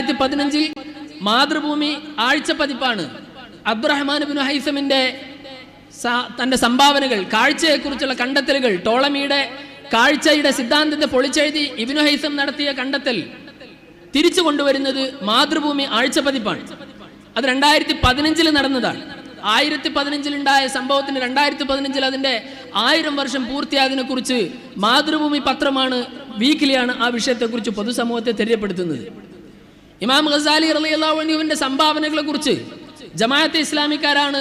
രണ്ടായിരത്തി പതിനഞ്ചിൽ മാതൃഭൂമി ആഴ്ച പതിപ്പാണ് അബ്ദുറഹ്മാൻ ബിൻ ഹൈസമിന്റെ തന്റെ സംഭാവനകൾ കാഴ്ചയെക്കുറിച്ചുള്ള കണ്ടെത്തലുകൾ ടോളമിയുടെ കാഴ്ചയുടെ സിദ്ധാന്തത്തെ പൊളിച്ചെഴുതി ഇബിനു ഹൈസം നടത്തിയ കണ്ടെത്തൽ തിരിച്ചു കൊണ്ടുവരുന്നത് മാതൃഭൂമി ആഴ്ച പതിപ്പാണ് അത് രണ്ടായിരത്തി പതിനഞ്ചിൽ നടന്നതാണ്. ആയിരത്തി പതിനഞ്ചിൽ ഉണ്ടായ സംഭവത്തിന് രണ്ടായിരത്തി പതിനഞ്ചിൽ അതിന്റെ ആയിരം വർഷം പൂർത്തിയാകുന്ന കുറിച്ച് മാതൃഭൂമി പത്രമാണ് വീക്കിലിയാണ് ആ വിഷയത്തെക്കുറിച്ച് പൊതുസമൂഹത്തെ തെര്യപ്പെടുത്തുന്നത്. ഇമാം ഖസാലി സംഭാവനകളെ കുറിച്ച് ജമാഅത്തെ ഇസ്ലാമിക്കാരാണ്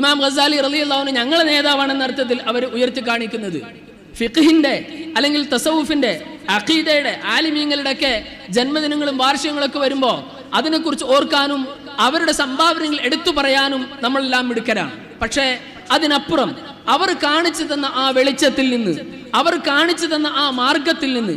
ഇമാം ഖസാലി റലിയുള്ളാഹുവിന് ഞങ്ങളെ നേതാവാണെന്ന അർത്ഥത്തിൽ അവർ ഉയർത്തി കാണിക്കുന്നത്. ഫിഖിന്റെ അല്ലെങ്കിൽ തസവുഫിന്റെ അഖീദയുടെ ആലിമീങ്ങളുടെ ഒക്കെ ജന്മദിനങ്ങളും വാർഷികങ്ങളൊക്കെ വരുമ്പോൾ അതിനെക്കുറിച്ച് ഓർക്കാനും അവരുടെ സംഭാവനകൾ എടുത്തു പറയാനും നമ്മളെല്ലാം മിടുക്കരാണ്. പക്ഷേ അതിനപ്പുറം അവർ കാണിച്ചു തന്ന ആ വെളിച്ചത്തിൽ നിന്ന് അവർ കാണിച്ചു തന്ന ആ മാർഗത്തിൽ നിന്ന്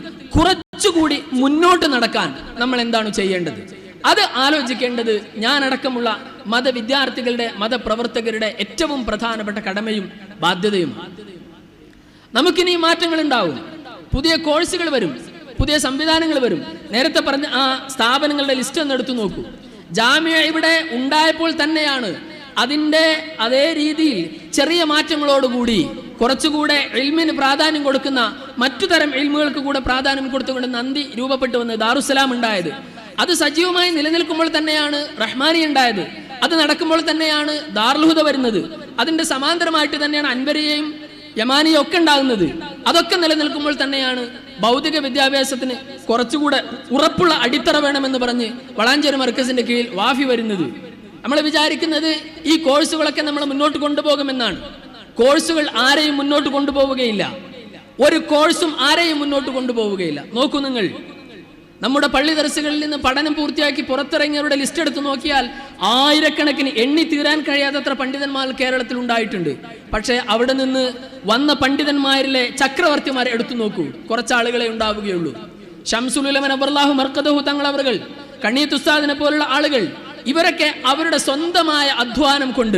കുറച്ചുകൂടി മുന്നോട്ട് നടക്കാൻ നമ്മൾ എന്താണ് ചെയ്യേണ്ടത്? അത് ആലോചിക്കേണ്ടത് ഞാനടക്കമുള്ള മതവിദ്യാർത്ഥികളുടെ മതപ്രവർത്തകരുടെ ഏറ്റവും പ്രധാനപ്പെട്ട കടമയും ബാധ്യതയും നമുക്കിനി മാറ്റങ്ങൾ ഉണ്ടാവും. പുതിയ കോഴ്സുകൾ വരും പുതിയ സംവിധാനങ്ങൾ വരും. നേരത്തെ പറഞ്ഞ ആ സ്ഥാപനങ്ങളുടെ ലിസ്റ്റ് ഒന്ന് എടുത്തു നോക്കൂ. ജാമ്യ ഇവിടെ ഉണ്ടായപ്പോൾ തന്നെയാണ് അതിന്റെ അതേ രീതിയിൽ ചെറിയ മാറ്റങ്ങളോടുകൂടി കുറച്ചുകൂടെ എൽമിന് പ്രാധാന്യം കൊടുക്കുന്ന മറ്റു തരം എൽമുകൾക്ക് കൂടെ പ്രാധാന്യം കൊടുത്തുകൊണ്ട് നന്ദി രൂപപ്പെട്ടു വന്ന് ദാറുസലാം ഉണ്ടായത്. അത് സജീവമായി നിലനിൽക്കുമ്പോൾ തന്നെയാണ് റഹ്മാനി ഉണ്ടായത്. അത് നടക്കുമ്പോൾ തന്നെയാണ് ദാർലുഹുദ വരുന്നത്. അതിന്റെ സമാന്തരമായിട്ട് തന്നെയാണ് അൻവരിയെയും യമാനിയും ഒക്കെ ഉണ്ടാകുന്നത്. അതൊക്കെ നിലനിൽക്കുമ്പോൾ തന്നെയാണ് ഭൗതിക വിദ്യാഭ്യാസത്തിന് കുറച്ചുകൂടെ ഉറപ്പുള്ള അടിത്തറ വേണമെന്ന് പറഞ്ഞ് വളാഞ്ചേരി മർക്കസിന്റെ കീഴിൽ വാഫി വരുന്നത്. നമ്മൾ വിചാരിക്കുന്നത് ഈ കോഴ്സുകളൊക്കെ നമ്മൾ മുന്നോട്ട് കൊണ്ടുപോകുമെന്നാണ്. കോഴ്സുകൾ ആരെയും മുന്നോട്ട് കൊണ്ടുപോവുകയില്ല. ഒരു കോഴ്സും ആരെയും മുന്നോട്ട് കൊണ്ടുപോവുകയില്ല. നോക്കൂ നിങ്ങൾ. നമ്മുടെ പള്ളി ദർശകളിൽ നിന്ന് പഠനം പൂർത്തിയാക്കി പുറത്തിറങ്ങിയവരുടെ ലിസ്റ്റ് എടുത്ത് നോക്കിയാൽ ആയിരക്കണക്കിന് എണ്ണി തീരാൻ കഴിയാത്തത്ര പണ്ഡിതന്മാർ കേരളത്തിൽ ഉണ്ടായിട്ടുണ്ട്. പക്ഷേ അവിടെ നിന്ന് വന്ന പണ്ഡിതന്മാരിലെ ചക്രവർത്തിമാരെ എടുത്തു നോക്കൂ. കുറച്ചാളുകളെ ഉണ്ടാവുകയുള്ളൂ. ഷംസുലുലമൻ അബർലാഹു മർക്കദഹു തങ്ങളവറുകൾ കണ്ണീത്ത് ഉസ്താദിനെ പോലുള്ള ആളുകൾ ഇവരൊക്കെ അവരുടെ സ്വന്തമായ അധ്വാനം കൊണ്ട്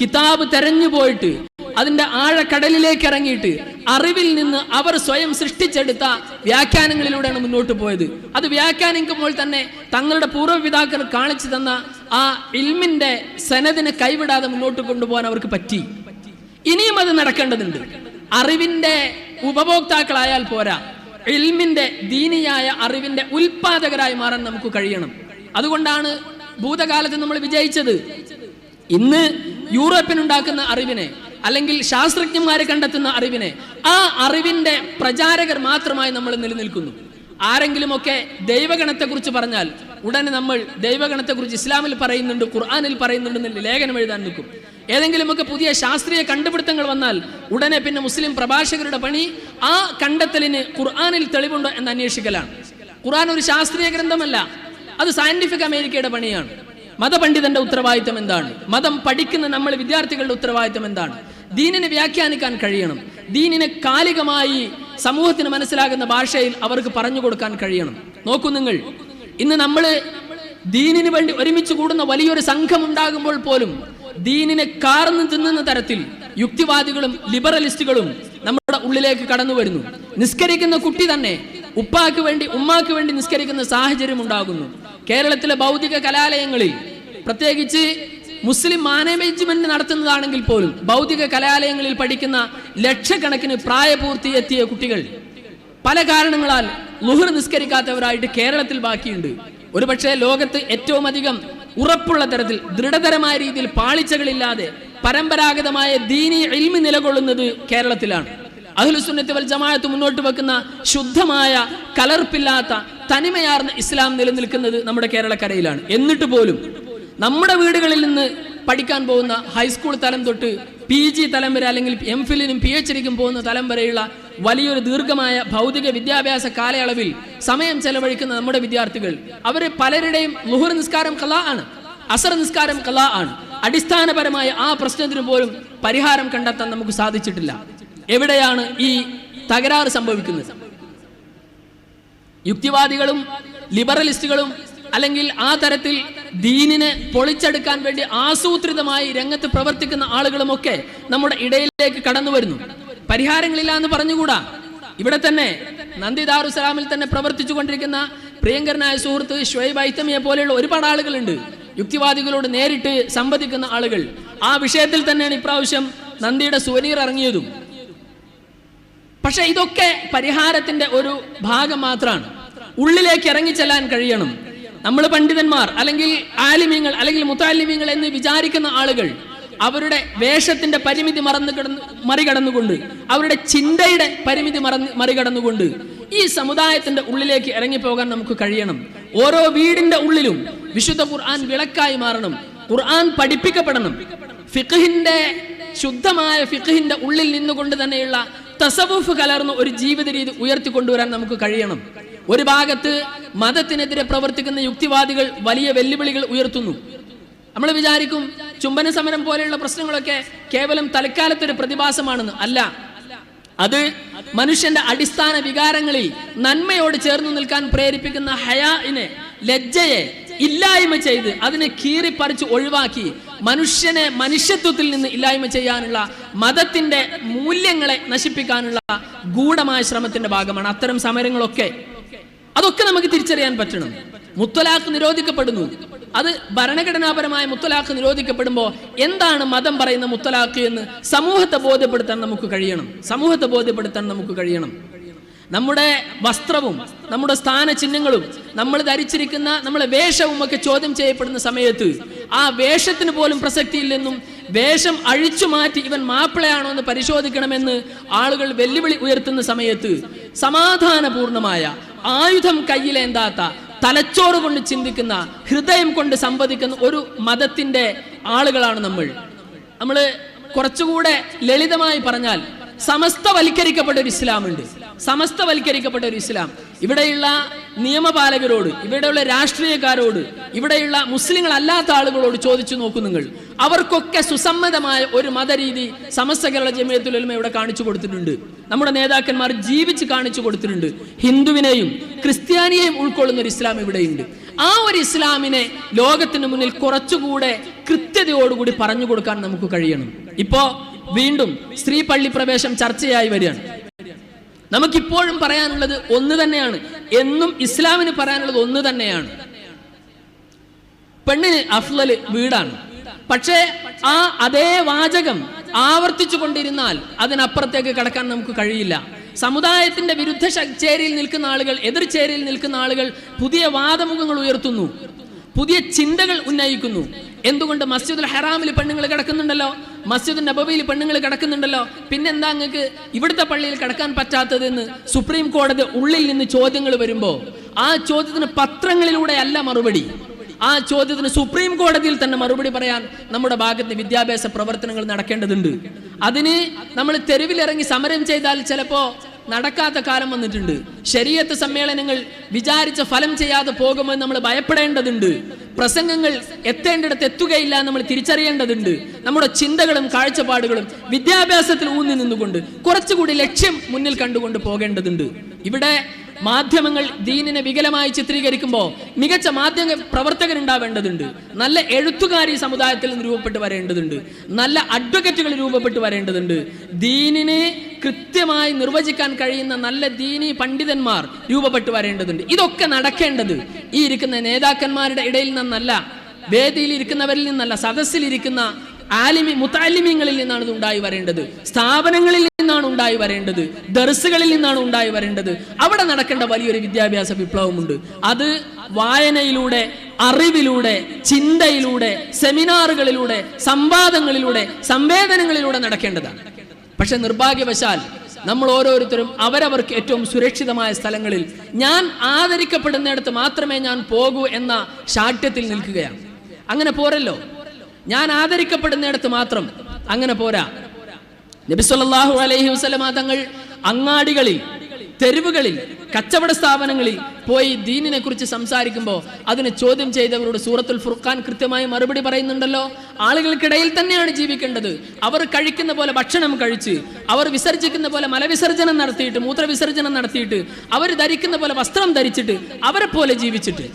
കിതാബ് തെരഞ്ഞു പോയിട്ട് അതിന്റെ ആഴക്കടലിലേക്ക് ഇറങ്ങിയിട്ട് അറിവിൽ നിന്ന് അവർ സ്വയം സൃഷ്ടിച്ചെടുത്ത വ്യാഖ്യാനങ്ങളിലൂടെയാണ് മുന്നോട്ട് പോയത്. അത് വ്യാഖ്യാനിക്കുമ്പോൾ തന്നെ തങ്ങളുടെ പൂർവപിതാക്കൾ കാണിച്ചു തന്ന ആ ഇൽമിന്റെ സനദിനെ കൈവിടാതെ മുന്നോട്ട് കൊണ്ടുപോകാൻ അവർക്ക് പറ്റി. ഇനിയും അത് നടക്കേണ്ടതുണ്ട്. അറിവിന്റെ ഉപഭോക്താക്കളായാൽ പോരാ. ഇൽമിന്റെ ദീനിയായ അറിവിന്റെ ഉൽപാദകരായി മാറാൻ നമുക്ക് കഴിയണം. അതുകൊണ്ടാണ് ഭൂതകാലത്ത് നമ്മൾ വിജയിച്ചത്. ഇന്ന് യൂറോപ്പിനുണ്ടാക്കുന്ന അറിവിനെ അല്ലെങ്കിൽ ശാസ്ത്രജ്ഞന്മാരെ കണ്ടെത്തുന്ന അറിവിനെ ആ അറിവിന്റെ പ്രചാരകർ മാത്രമായി നമ്മൾ നിലനിൽക്കുന്നു. ആരെങ്കിലുമൊക്കെ ദൈവഗണത്തെക്കുറിച്ച് പറഞ്ഞാൽ ഉടനെ നമ്മൾ ദൈവഗണത്തെക്കുറിച്ച് ഇസ്ലാമിൽ പറയുന്നുണ്ട് ഖുർആാനിൽ പറയുന്നുണ്ട് എന്നുള്ള ലേഖനം എഴുതാൻ നിൽക്കും. ഏതെങ്കിലുമൊക്കെ പുതിയ ശാസ്ത്രീയ കണ്ടുപിടുത്തങ്ങൾ വന്നാൽ ഉടനെ പിന്നെ മുസ്ലിം പ്രഭാഷകരുടെ പണി ആ കണ്ടെത്തലിന് ഖുർആാനിൽ തെളിവുണ്ടോ എന്ന് അന്വേഷിക്കലാണ്. ഖുർആൻ ഒരു ശാസ്ത്രീയ ഗ്രന്ഥമല്ല അത് സയന്റിഫിക് അമേരിക്കയുടെ പണിയാണ്. മതപണ്ഡിതന്റെ ഉത്തരവാദിത്തം എന്താണ്? മതം പഠിക്കുന്ന നമ്മൾ വിദ്യാർത്ഥികളുടെ ഉത്തരവാദിത്തം എന്താണ്? ദീനിനെ വ്യാഖ്യാനിക്കാൻ കഴിയണം. ദീനിനെ കാലികമായി സമൂഹത്തിന് മനസ്സിലാകുന്ന ഭാഷയിൽ അവർക്ക് പറഞ്ഞു കൊടുക്കാൻ കഴിയണം. നോക്കൂ നിങ്ങൾ. ഇന്ന് നമ്മൾ ദീനിന് വേണ്ടി ഒരുമിച്ച് കൂടുന്ന വലിയൊരു സംഘം ഉണ്ടാകുമ്പോൾ പോലും ദീനിനെ കാർന്ന് തിന്നുന്ന തരത്തിൽ യുക്തിവാദികളും ലിബറലിസ്റ്റുകളും നമ്മുടെ ഉള്ളിലേക്ക് കടന്നു വരുന്നു. നിസ്കരിക്കുന്ന കുട്ടി തന്നെ ഉപ്പാക്ക് വേണ്ടി ഉമ്മാക്ക് വേണ്ടി നിസ്കരിക്കുന്ന സാഹചര്യം ഉണ്ടാകുന്നു. കേരളത്തിലെ ഭൗതിക കലാലയങ്ങളിൽ പ്രത്യേകിച്ച് മുസ്ലിം മാനേജ്മെന്റ് നടത്തുന്നതാണെങ്കിൽ പോലും ഭൗതിക കലാലയങ്ങളിൽ പഠിക്കുന്ന ലക്ഷക്കണക്കിന് പ്രായപൂർത്തി എത്തിയ കുട്ടികൾ പല കാരണങ്ങളാൽ ലുഹർ നിസ്കരിക്കാത്തവരായിട്ട് കേരളത്തിൽ ബാക്കിയുണ്ട്. ഒരുപക്ഷെ ലോകത്ത് ഏറ്റവും അധികം ഉറപ്പുള്ള തരത്തിൽ ദൃഢതരമായ രീതിയിൽ പാളിച്ചകളില്ലാതെ പരമ്പരാഗതമായ ദീനി എൽമി നിലകൊള്ളുന്നത് കേരളത്തിലാണ്. അഹ്ലുസുന്നത്ത് വൽ ജമാഅത്ത് മുന്നോട്ട് വെക്കുന്ന ശുദ്ധമായ കലർപ്പില്ലാത്ത തനിമയാർന്ന ഇസ്ലാം നിലനിൽക്കുന്നത് നമ്മുടെ കേരളക്കരയിലാണ്. എന്നിട്ട് പോലും നമ്മുടെ വീടുകളിൽ നിന്ന് പഠിക്കാൻ പോകുന്ന ഹൈസ്കൂൾ തലം തൊട്ട് പി ജി തലം വരെ അല്ലെങ്കിൽ എം ഫിലിനും പി എച്ച് ഡിക്കും പോകുന്ന തലം വരെയുള്ള വലിയൊരു ദീർഘമായ ഭൗതിക വിദ്യാഭ്യാസ കാലയളവിൽ സമയം ചെലവഴിക്കുന്ന നമ്മുടെ വിദ്യാർത്ഥികൾ അവർ പലരുടെയും ലുഹുർ നിസ്കാരം കലാ ആണ് അസർ നിസ്കാരം കലാ ആണ്. അടിസ്ഥാനപരമായ ആ പ്രശ്നത്തിന് പോലും പരിഹാരം കണ്ടെത്താൻ നമുക്ക് സാധിച്ചിട്ടില്ല. എവിടെയാണ് ഈ തകരാറ് സംഭവിക്കുന്നത്? യുക്തിവാദികളും ലിബറലിസ്റ്റുകളും അല്ലെങ്കിൽ ആ തരത്തിൽ ദീനിനെ പൊളിച്ചെടുക്കാൻ വേണ്ടി ആസൂത്രിതമായി രംഗത്ത് പ്രവർത്തിക്കുന്ന ആളുകളുമൊക്കെ നമ്മുടെ ഇടയിലേക്ക് കടന്നു വരുന്നു. പരിഹാരങ്ങളില്ല എന്ന് പറഞ്ഞുകൂടാ? ഇവിടെ തന്നെ നന്ദി ദാറുസലാമിൽ തന്നെ പ്രവർത്തിച്ചു കൊണ്ടിരിക്കുന്ന പ്രിയങ്കരനായ സുഹൃത്ത് ഷുഹൈബ് ഐത്തമിയെ പോലെയുള്ള ഒരുപാട് ആളുകളുണ്ട്. യുക്തിവാദികളോട് നേരിട്ട് സംവദിക്കുന്ന ആളുകൾ. ആ വിഷയത്തിൽ തന്നെയാണ് ഇപ്രാവശ്യം നന്ദിയുടെ സുവനീർ ഇറങ്ങിയതും. പക്ഷെ ഇതൊക്കെ പരിഹാരത്തിന്റെ ഒരു ഭാഗം മാത്രമാണ് ഉള്ളിലേക്ക് ഇറങ്ങിച്ചെല്ലാൻ കഴിയണം. നമ്മൾ പണ്ഡിതന്മാർ അല്ലെങ്കിൽ ആലിമ്യങ്ങൾ അല്ലെങ്കിൽ മുത്താലിമ്യങ്ങൾ എന്ന് വിചാരിക്കുന്ന ആളുകൾ അവരുടെ വേഷത്തിന്റെ പരിമിതി മറന്നു കിടന്ന് മറികടന്നുകൊണ്ട് അവരുടെ ചിന്തയുടെ പരിമിതി മറന്ന് മറികടന്നുകൊണ്ട് ഈ സമുദായത്തിന്റെ ഉള്ളിലേക്ക് ഇറങ്ങിപ്പോകാൻ നമുക്ക് കഴിയണം. ഓരോ വീടിന്റെ ഉള്ളിലും വിശുദ്ധ ഖുർആൻ വിളക്കായി മാറണം. ഖുർആൻ പഠിപ്പിക്കപ്പെടണം. ഫിഖഹിന്റെ ശുദ്ധമായ ഫിഖഹിന്റെ ഉള്ളിൽ നിന്നുകൊണ്ട് തന്നെയുള്ള തസവുഫ് കലർന്ന ഒരു ജീവിത രീതി ഉയർത്തിക്കൊണ്ടുവരാൻ നമുക്ക് കഴിയണം. ഒരു ഭാഗത്ത് മതത്തിനെതിരെ പ്രവർത്തിക്കുന്ന യുക്തിവാദികൾ വലിയ വെല്ലുവിളികൾ ഉയർത്തുന്നു. നമ്മൾ വിചാരിക്കും ചുംബന സമരം പോലെയുള്ള പ്രശ്നങ്ങളൊക്കെ കേവലം തൽക്കാലത്തൊരു പ്രതിഭാസമാണെന്ന്. അല്ല. അത് മനുഷ്യന്റെ അടിസ്ഥാന വികാരങ്ങളിൽ നന്മയോട് ചേർന്ന് നിൽക്കാൻ പ്രേരിപ്പിക്കുന്ന ഹയാഇനെ ലജ്ജയെ ഇല്ലായ്മ ചെയ്ത് അതിനെ കീറിപ്പറിച്ച് ഒഴിവാക്കി മനുഷ്യനെ മനുഷ്യത്വത്തിൽ നിന്ന് ഇല്ലായ്മ ചെയ്യാനുള്ള മതത്തിന്റെ മൂല്യങ്ങളെ നശിപ്പിക്കാനുള്ള ഗൂഢമായ ശ്രമത്തിന്റെ ഭാഗമാണ്. അത്തരം സമരങ്ങളൊക്കെ അതൊക്കെ നമുക്ക് തിരിച്ചറിയാൻ പറ്റണം. മുത്തലാഖ് നിരോധിക്കപ്പെടുന്നു. അത് ഭരണഘടനാപരമായ മുത്തലാഖ് നിരോധിക്കപ്പെടുമ്പോൾ എന്താണ് മതം പറയുന്ന മുത്തലാഖ് എന്ന് സമൂഹത്തെ ബോധ്യപ്പെടുത്താൻ നമുക്ക് കഴിയണം. സമൂഹത്തെ ബോധ്യപ്പെടുത്താൻ നമുക്ക് കഴിയണം. നമ്മുടെ വസ്ത്രവും നമ്മുടെ സ്ഥാനചിഹ്നങ്ങളും നമ്മൾ ധരിച്ചിരിക്കുന്ന നമ്മളെ വേഷവും ഒക്കെ ചോദ്യം ചെയ്യപ്പെടുന്ന സമയത്ത് ആ വേഷത്തിന് പോലും പ്രസക്തിയില്ലെന്നും വേഷം അഴിച്ചു മാറ്റി ഇവൻ മാപ്പിളയാണോ എന്ന് പരിശോധിക്കണമെന്ന് ആളുകൾ വെല്ലുവിളി ഉയർത്തുന്ന സമയത്ത് സമാധാനപൂർണമായ ആയുധം കയ്യിലേന്താത്ത തലച്ചോറ് കൊണ്ട് ചിന്തിക്കുന്ന ഹൃദയം കൊണ്ട് സംവദിക്കുന്ന ഒരു മതത്തിന്റെ ആളുകളാണ് നമ്മൾ. നമ്മൾ കുറച്ചുകൂടെ ലളിതമായി പറഞ്ഞാൽ സമസ്തവൽക്കരിക്കപ്പെട്ട ഒരു ഇസ്ലാമുണ്ട്. സമസ്തവൽക്കരിക്കപ്പെട്ട ഒരു ഇസ്ലാം. ഇവിടെയുള്ള നിയമപാലകരോട് ഇവിടെയുള്ള രാഷ്ട്രീയക്കാരോട് ഇവിടെയുള്ള മുസ്ലിങ്ങൾ അല്ലാത്ത ആളുകളോട് ചോദിച്ചു നോക്കൂ നിങ്ങൾ. അവർക്കൊക്കെ സുസമ്മതമായ ഒരു മതരീതി സമസ്ത കേരള ജമിയത്തുലമ ഇവിടെ കാണിച്ചു കൊടുത്തിട്ടുണ്ട്. നമ്മുടെ നേതാക്കന്മാർ ജീവിച്ച് കാണിച്ചു കൊടുത്തിട്ടുണ്ട്. ഹിന്ദുവിനെയും ക്രിസ്ത്യാനിയെയും ഉൾക്കൊള്ളുന്ന ഒരു ഇസ്ലാം ഇവിടെയുണ്ട്. ആ ഒരു ഇസ്ലാമിനെ ലോകത്തിന് മുന്നിൽ കുറച്ചുകൂടെ കൃത്യതയോടുകൂടി പറഞ്ഞു കൊടുക്കാൻ നമുക്ക് കഴിയണം. ഇപ്പോ വീണ്ടും സ്ത്രീ പള്ളി പ്രവേശം ചർച്ചയായി വരികയാണ്. നമുക്കിപ്പോഴും പറയാനുള്ളത് ഒന്ന് തന്നെയാണ്. എന്നും ഇസ്ലാമിന് പറയാനുള്ളത് ഒന്ന് തന്നെയാണ്. പെണ്ണിന് അഫ്ലല് വീടാണ്. പക്ഷേ ആ അതേ വാചകം ആവർത്തിച്ചു കൊണ്ടിരുന്നാൽ അതിനപ്പുറത്തേക്ക് കടക്കാൻ നമുക്ക് കഴിയില്ല. സമുദായത്തിന്റെ വിരുദ്ധ ചേരിയിൽ നിൽക്കുന്ന ആളുകൾ എതിർ ചേരിയിൽ നിൽക്കുന്ന ആളുകൾ പുതിയ വാദമുഖങ്ങൾ ഉയർത്തുന്നു. പുതിയ ചിന്തകൾ ഉന്നയിക്കുന്നു. എന്തുകൊണ്ട് മസ്ജിദുൽ ഹറാമിൽ പെണ്ണുങ്ങൾ കിടക്കുന്നുണ്ടല്ലോ? മസ്ജിദ് നബവിയിൽ പെണ്ണുങ്ങൾ കിടക്കുന്നുണ്ടല്ലോ. പിന്നെന്താ നിങ്ങൾക്ക് ഇവിടുത്തെ പള്ളിയിൽ കിടക്കാൻ പറ്റാത്തതെന്ന് സുപ്രീം കോടതി ഉള്ളിൽ നിന്ന് ചോദ്യങ്ങൾ വരുമ്പോ ആ ചോദ്യത്തിന് പത്രങ്ങളിലൂടെ അല്ല മറുപടി. ആ ചോദ്യത്തിന് സുപ്രീം കോടതിയിൽ തന്നെ മറുപടി പറയാൻ നമ്മുടെ ഭാഗത്ത് വിദ്യാഭ്യാസ പ്രവർത്തനങ്ങൾ നടക്കേണ്ടതുണ്ട്. അതിന് നമ്മൾ തെരുവിലിറങ്ങി സമരം ചെയ്താൽ ചിലപ്പോ നടക്കാത്ത കാലം വന്നിട്ടുണ്ട്. ശരീരത്തെ സമ്മേളനങ്ങൾ വിചാരിച്ച ഫലം ചെയ്യാതെ പോകുമെന്ന് നമ്മൾ ഭയപ്പെടേണ്ടതുണ്ട്. പ്രസംഗങ്ങൾ എത്തേണ്ടിടത്ത് എത്തുകയില്ല നമ്മൾ തിരിച്ചറിയേണ്ടതുണ്ട്. നമ്മുടെ ചിന്തകളും കാഴ്ചപ്പാടുകളും വിദ്യാഭ്യാസത്തിൽ ഊന്നി നിന്നുകൊണ്ട് കുറച്ചുകൂടി ലക്ഷ്യം മുന്നിൽ കണ്ടുകൊണ്ട് പോകേണ്ടതുണ്ട്. ഇവിടെ മാധ്യമങ്ങൾ ദീനിനെ വികലമായി ചിത്രീകരിക്കുമ്പോൾ മികച്ച മാധ്യമ പ്രവർത്തകൻ ഉണ്ടാവേണ്ടതുണ്ട് നല്ല എഴുത്തുകാർ ഈ സമുദായത്തിൽ നിന്ന് രൂപപ്പെട്ട് വരേണ്ടതുണ്ട്. നല്ല അഡ്വക്കറ്റുകൾ രൂപപ്പെട്ട് വരേണ്ടതുണ്ട്. ദീനിനെ കൃത്യമായി നിർവചിക്കാൻ കഴിയുന്ന നല്ല ദീനി പണ്ഡിതന്മാർ രൂപപ്പെട്ട് വരേണ്ടതുണ്ട്. ഇതൊക്കെ നടക്കേണ്ടത് ഈ ഇരിക്കുന്ന നേതാക്കന്മാരുടെ ഇടയിൽ നിന്നല്ല വേദിയിൽ ഇരിക്കുന്നവരിൽ നിന്നല്ല സദസ്സിലിരിക്കുന്ന ആലിമി മുത്താലിമ്യങ്ങളിൽ നിന്നാണ് ഇത് ഉണ്ടായി വരേണ്ടത്. സ്ഥാപനങ്ങളിൽ നിന്നാണ് ഉണ്ടായി വരേണ്ടത്. ദർസുകളിൽ നിന്നാണ് ഉണ്ടായി വരേണ്ടത്. അവിടെ നടക്കേണ്ട വലിയൊരു വിദ്യാഭ്യാസ വിപ്ലവമുണ്ട്. അത് വായനയിലൂടെ അറിവിലൂടെ ചിന്തയിലൂടെ സെമിനാറുകളിലൂടെ സംവാദങ്ങളിലൂടെ സംവേദനങ്ങളിലൂടെ നടക്കേണ്ടതാണ്. പക്ഷെ നിർഭാഗ്യവശാൽ നമ്മൾ ഓരോരുത്തരും അവരവർക്ക് ഏറ്റവും സുരക്ഷിതമായ സ്ഥലങ്ങളിൽ ഞാൻ ആദരിക്കപ്പെടുന്നിടത്ത് മാത്രമേ ഞാൻ പോകൂ എന്ന ശാഠ്യത്തിൽ നിൽക്കുകയാണ്. അങ്ങനെ പോരല്ലോ. ഞാൻ ആദരിക്കപ്പെടുന്നിടത്ത് മാത്രം അങ്ങനെ പോരാ. നബിസ്വല്ലാഹു അലൈഹി വസ്ലമ തങ്ങൾ അങ്ങാടികളിൽ തെരുവുകളിൽ കച്ചവട സ്ഥാപനങ്ങളിൽ പോയി ദീനിനെ കുറിച്ച് സംസാരിക്കുമ്പോൾ അതിനെ ചോദ്യം ചെയ്തവരോട് സൂറത്തുൽ ഫുർഖാൻ കൃത്യമായി മറുപടി പറയുന്നുണ്ടല്ലോ. ആളുകൾക്കിടയിൽ തന്നെയാണ് ജീവിക്കേണ്ടത്. അവർ കഴിക്കുന്ന പോലെ ഭക്ഷണം കഴിച്ച് അവർ വിസർജിക്കുന്ന പോലെ മലവിസർജനം നടത്തിയിട്ട് മൂത്രവിസർജനം നടത്തിയിട്ട് അവർ ധരിക്കുന്ന പോലെ വസ്ത്രം ധരിച്ചിട്ട് അവരെ പോലെ ജീവിച്ചിട്ട്.